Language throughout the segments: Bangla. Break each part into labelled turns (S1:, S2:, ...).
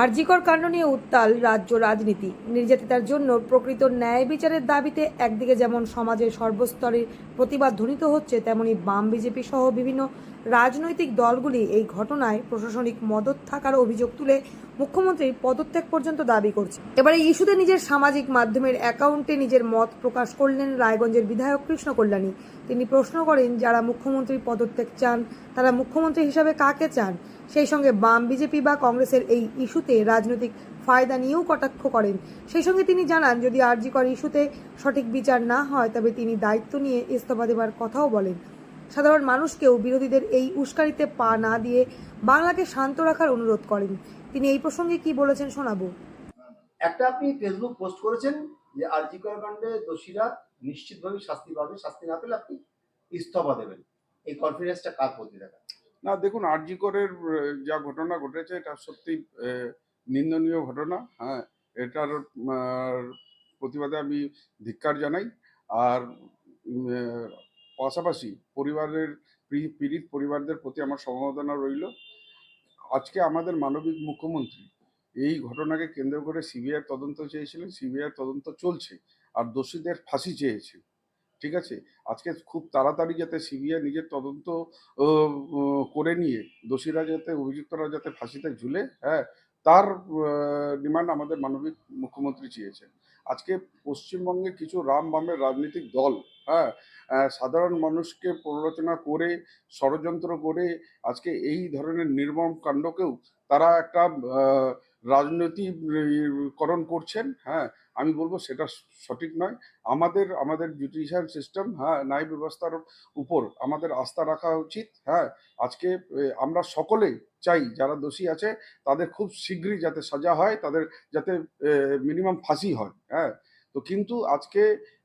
S1: আরজিকর কাণ্ড নিয়ে উত্তাল রাজ্য রাজনীতি। নির্যাতিতার জন্য প্রকৃত ন্যায় বিচারের দাবিতে একদিকে যেমন সমাজের সর্বস্তরের প্রতিবাদ ধ্বনিত হচ্ছে, তেমনি বাম বিজেপি সহ বিভিন্ন রাজনৈতিক দলগুলি এই ঘটনায় প্রশাসনিক মদত থাকার অভিযোগ তুলে মুখ্যমন্ত্রী পদত্যাগ পর্যন্ত দাবি করছে। এবার এই ইস্যুতে নিজের সামাজিক মাধ্যমের অ্যাকাউন্টে নিজের মত প্রকাশ করলেন রায়গঞ্জের বিধায়ক কৃষ্ণ কল্যাণী তিনি প্রশ্ন করেন, যারা মুখ্যমন্ত্রী পদত্যাগ চান, তারা মুখ্যমন্ত্রী হিসাবে কাকে চান? সেই সঙ্গে বাম বিজেপি বা কংগ্রেসের এই ইস্যুতে রাজনৈতিক ফায়দা নিয়েও কটাক্ষ করেন। সেই সঙ্গে তিনি জানান, যদি আরজিকর ইস্যুতে সঠিক বিচার না হয়, তবে তিনি দায়িত্ব নিয়ে ইস্তফা দেবার কথাও বলেন। সাধারণ মানুষকেও বিরোধীদের এই উস্কারিতে পা না দিয়ে বাংলাকে শান্ত রাখার অনুরোধ করেন। তিনি এই প্রসঙ্গে কি বলেছেন শোনাবো।
S2: একটা আপনি ফেসবুক পোস্ট করেছেন যে আরজি কাণ্ডে দোষীরা নিশ্চিতভাবে শাস্তি পাবে। শাস্তি না পেলে আপনি ইস্তফা দেবেন। এই কনফিডেন্সটা কার প্রতি দেখা
S3: না, দেখুন, আরজি করের যা ঘটনা ঘটেছে, এটা সত্যি নিন্দনীয় ঘটনা হ্যাঁ। এটার প্রতিবাদে আমি ধিক্কার জানাই। আর পাশাপাশি পরিবারের, পীড়িত পরিবারদের প্রতি আমার সমবেদনা রইল। আজকে আমাদের মানবিক মুখ্যমন্ত্রী এই ঘটনাকে কেন্দ্র করে সিবিআই তদন্ত চেয়েছিলেন। সিবিআই তদন্ত চলছে। আর দোষীদের ফাঁসি চেয়েছে। ঠিক আছে? আজকে খুব তাড়াতাড়ি যাতে সিবিআই নিজের তদন্ত করে নিয়ে দোষীরা যাতে, অভিযুক্তরা যাতে ফাঁসিতে ঝুলে হ্যাঁ তার ডিমান্ড আমাদের মানবিক মুখ্যমন্ত্রী চেয়েছেন। আজকে পশ্চিমবঙ্গে কিছু রাম বামের রাজনৈতিক দল হ্যাঁ সাধারণ মানুষকে প্ররোচনা করে, ষড়যন্ত্র করে আজকে এই ধরনের নির্মম কাণ্ডকেও তারা একটা রাজনৈতিকরণ করছেন হ্যাঁ আমি বলব সেটা সঠিক নয়। আমাদের আমাদের জুডিশিয়াল সিস্টেম হ্যাঁ ন্যায় ব্যবস্থার উপর আমাদের আস্থা রাখা উচিত হ্যাঁ। আজকে আমরা সকলেই চাই, যারা দোষী আছে, তাদের খুব শীঘ্রই যাতে সাজা হয়, তাদের যাতে মিনিমাম ফাঁসি হয় হ্যাঁ। তো কিন্তু আজকে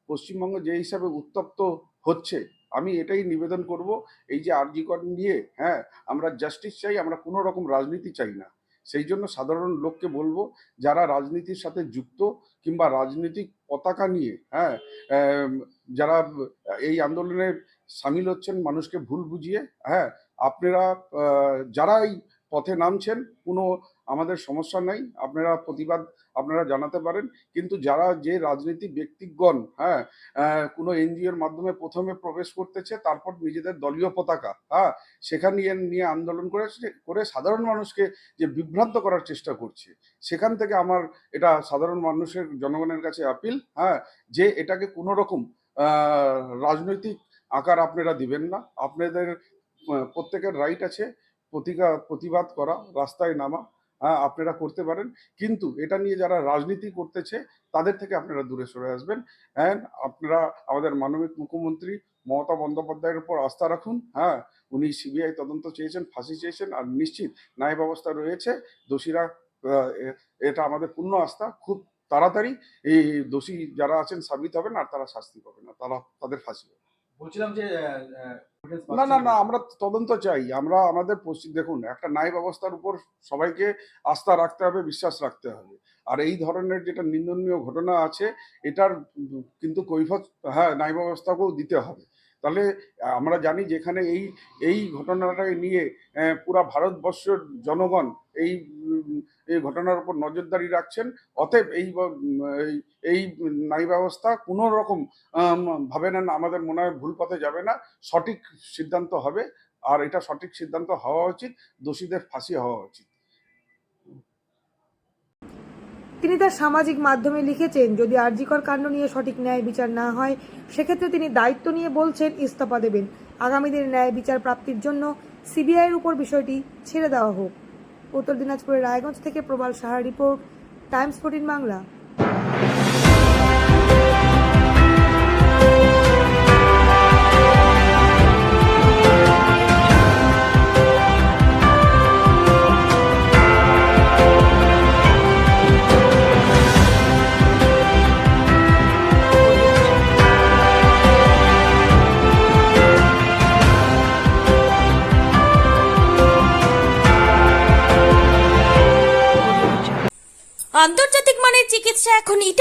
S3: পশ্চিমবঙ্গ যে হিসাবে উত্তপ্ত হচ্ছে, আমি এটাই নিবেদন করব, এই যে আরজিকর নিয়ে হ্যাঁ আমরা জাস্টিস চাই, আমরা কোনো রকম রাজনীতি চাই না। সেই জন্য সাধারণ লোককে বলব, যারা রাজনীতির সাথে যুক্ত কিংবা রাজনৈতিক পতাকা নিয়ে হ্যাঁ যারা এই আন্দোলনে সামিল হচ্ছেন মানুষকে ভুল বুঝিয়ে হ্যাঁ আপনারা যারাই পথে নামছেন, কোনো আমাদের সমস্যা নাই, আপনারা প্রতিবাদ আপনারা জানাতে পারেন। কিন্তু যারা যে রাজনীতি ব্যক্তিগণ হ্যাঁ কোনো এনজিওর মাধ্যমে প্রথমে প্রবেশ করতেছে, তারপর নিজেদের দলীয় পতাকা হ্যাঁ সেখানে নিয়ে নিয়ে আন্দোলন করে করে সাধারণ মানুষকে যে বিভ্রান্ত করার চেষ্টা করছে, সেখান থেকে আমার এটা সাধারণ মানুষের, জনগণের কাছে আপিল হ্যাঁ যে এটাকে কোনো রকম রাজনৈতিক আকার আপনারা দিবেন না। আপনাদের প্রত্যেকের রাইট আছে। প্রতিকা প্রতিবাদ করা রাস্তায় নামা হ্যাঁ আপনারা করতে পারেন। কিন্তু এটা নিয়ে যারা রাজনীতি করতেছে তাদের থেকে আপনারা দূরে সরে আসবেন। অ্যান্ড আপনারা আমাদের মানবিক মুখ্যমন্ত্রী মমতা বন্দ্যোপাধ্যায়ের উপর আস্থা রাখুন হ্যাঁ। উনি সিবিআই তদন্ত চেয়েছেন ফাঁসি চেয়েছেন আর নিশ্চিত ন্যায় ব্যবস্থা রয়েছে। দোষীরা এটা আমাদের পূর্ণ আস্থা। খুব তাড়াতাড়ি এই দোষী যারা আছেন সাবিত হবেন আর তারা শাস্তি পাবেন না। তারা তাদের ফাঁসি হবে
S4: বলছিলাম যে
S3: না না না আমরা তদন্ত চাই। আমরা আমাদের পশ্চিম দেখুন একটা ন্যায় ব্যবস্থার উপর সবাইকে আস্থা রাখতে হবে বিশ্বাস রাখতে হবে। আর এই ধরনের যেটা নিন্দনীয় ঘটনা আছে এটার কিন্তু কৈফত হ্যাঁ ন্যায় ব্যবস্থাকেও দিতে হবে। তাহলে আমরা জানি যেখানে এই এই ঘটনাটাকে নিয়ে পুরা ভারতবর্ষের জনগণ এই এই ঘটনার উপর নজরদারি রাখছেন। অতএব এই এই- ন্যায় ব্যবস্থা কোনো রকম ভাবে না, আমাদের মনে হয় ভুল পথে যাবে না। সঠিক সিদ্ধান্ত হবে, আর এটা সঠিক সিদ্ধান্ত হওয়া উচিত, দোষীদের ফাঁসি হওয়া উচিত।
S1: তিনি তার সামাজিক মাধ্যমে লিখেছেন, যদি আরজিকর কাণ্ড নিয়ে সঠিক ন্যায় বিচার না হয়, সেক্ষেত্রে তিনি দায়িত্ব নিয়ে বলছেন, ইস্তফা দেবেন। আগামী দিনে ন্যায় বিচার প্রাপ্তির জন্য সিবিআইয়ের উপর বিষয়টি ছেড়ে দেওয়া হোক। উত্তর দিনাজপুরের রায়গঞ্জ থেকে Prabal Saha report Times fourteen Bangla.